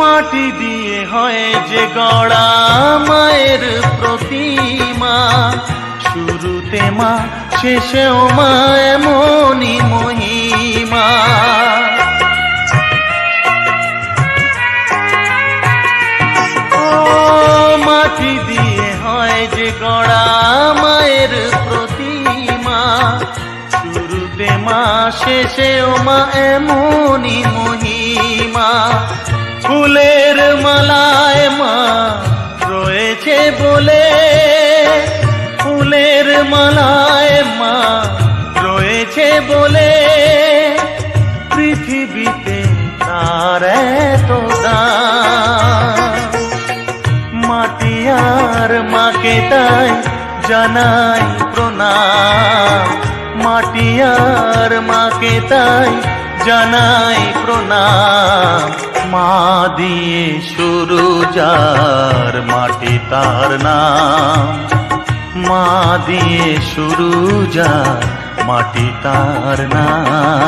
মাটি দিয়ে হয় যে গড়া মায়ের প্রতিমা। শুরুতে মা, শেষেও মা এমনই মহিমা। মাটি দিয়ে হয় যে গড়া মায়ের প্রতিমা। শুরুতে মা, শেষেও মা এমনই মহিমা। ফুলের মালায় মা রয়েছে বলে, ফুলের মালায় মা রয়েছে বলে, পৃথিবীতে তার এত মাটি আর মাকে তাই জানাই প্রণাম। মাটি আর মাকে তাই জানাই প্রণাম। মা দিয়ে শুরু যার মাটি তার নাম। মা দিয়ে শুরু যার মাটি তার নাম।